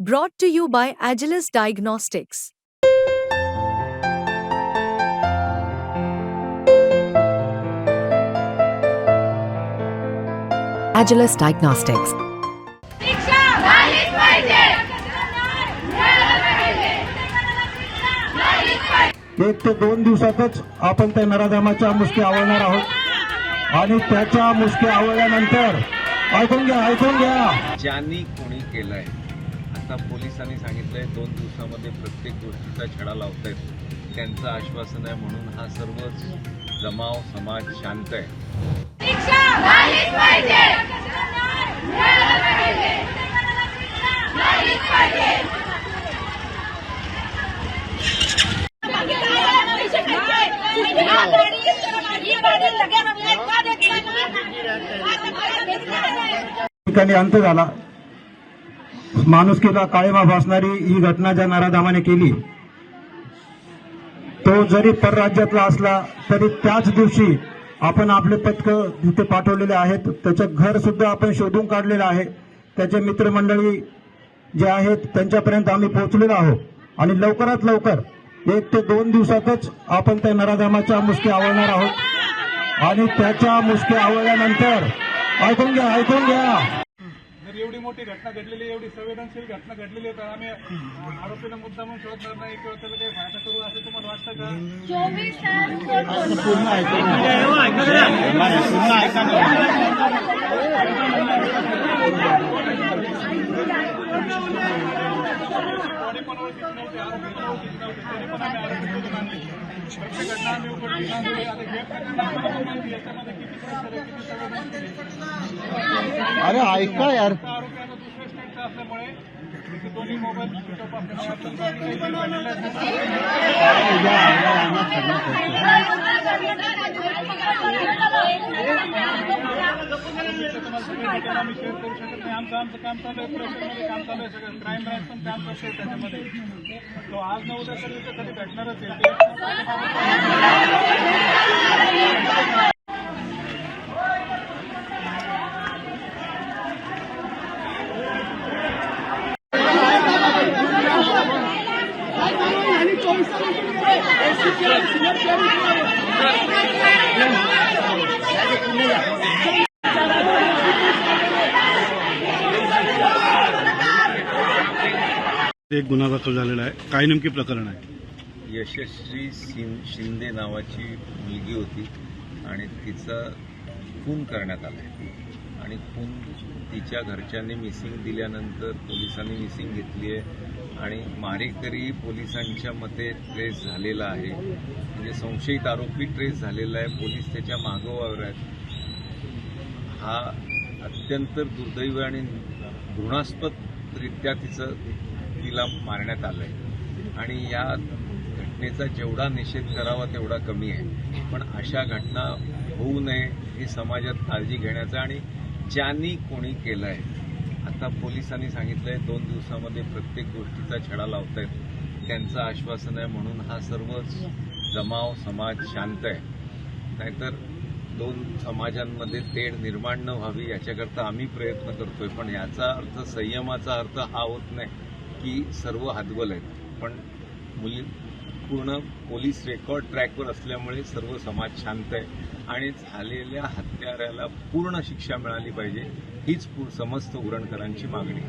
Brought to you by Agilus Diagnostics. Agilus Diagnostics. शिक्षा झालीच पाहिजे एक ते दोन दिवसातच आपण त्या नराधामाच्या मुसकी आवळणार आहोत आणि त्याच्या मुसकी आवळल्यानंतर ऐकून घ्या ऐकून घ्या ज्यांनी कोणी केलंय आता पोलिसांनी सांगितलंय दोन दिवसामध्ये प्रत्येक गोष्टीचा छडा लावतायत. त्यांचं आश्वासन आहे म्हणून हा सर्वच जमाव समाज शांत आहे. शिक्षा झालीच पाहिजे. झालीच पाहिजे. ठिकाणी अंत झाला. माणुसकीला काळीमा भासणारी ही घटना ज्या नराधामाने केली तो जरी परराज्यातला असला तरी त्याच दिवशी आपण आपले पथक तिथे पाठवलेले आहेत त्याचं घर सुद्धा आपण शोधून काढलेलं आहे. त्याचे मित्रमंडळी जे आहेत त्यांच्यापर्यंत आम्ही पोहोचलेलो आहोत. आणि लवकरात लवकर एक ते दोन दिवसातच आपण त्या नराधामाच्या मुसकी आवळणार आहोत. आणि त्याच्या मुसकी आवळल्यानंतर ऐकून घ्या ऐकून घ्या. एवढी मोठी घटना घडलेली एवढी संवेदनशील घटना घडलेली आहे तर आम्ही आरोपीला मुद्दा म्हणून शोधणार नाही किंवा त्याला काही फायदा करू असं तुम्हाला वाटतं का घटना आम्ही हे याच्यामध्ये किती प्रेशर आहे किती संवेदनशील आहे. अरे ऐका यार. असल्यामुळे दोन्ही मोबाईल तुम्हाला सगळे आम्ही करू शकत आमचं आमचं काम चालू आहे प्रेशरमध्ये काम चालू आहे सगळं क्राईम ब्रँच पण काम करतोय त्याच्यामध्ये तो आज नऊ उद्या तरी कधी भेटणारच आहे एक गुन्हा दाखल झालेला आहे. काय नेमकी प्रकरण आहे. यशस्वी सिं शिंदे नावाची मुलगी होती आणि तिचा खून करण्यात आलाय. आणि खून तिच्या घरच्यांनी मिसिंग दिल्यानंतर पोलिसांनी मिसिंग घेतली आहे. आणि मारेकरी पोलिसांच्या मते ट्रेस झालेला आहे. म्हणजे संशयित आरोपी ट्रेस झालेला आहे. पोलीस त्याच्या मागोवावर आहेत. हा अत्यंत दुर्दैव आणि घृणास्पदरित्या तिचं तिला मारण्यात आलं आहे आणि या घटनेचा जेवढा निषेध करावा तेवढा कमी आहे. पण अशा घटना होऊ नये ही समाजात काळजी घेण्याचा आणि ज्यांनी कोणी केलंय आता पोलिसांनी सांगितलंय दोन दिवसामध्ये प्रत्येक गोष्टीचा छडा लावतायत. त्यांचं आश्वासन आहे म्हणून हा सर्वच जमाव समाज शांत आहे. नाहीतर दोन समाजांमध्ये तेढ निर्माण न व्हावी याच्याकरता आम्ही प्रयत्न करतोय पण याचा अर्थ संयमाचा अर्थ हा होत नाही की सर्व हादवल आहेत. पण मुली पूर्ण पोलीस रेकॉर्ड ट्रॅकवर असल्यामुळे सर्व समाज शांत आहे. आणि झालेल्या हत्याराला पूर्ण शिक्षा मिळाली पाहिजे हीच समस्त उरणकरांची मागणी.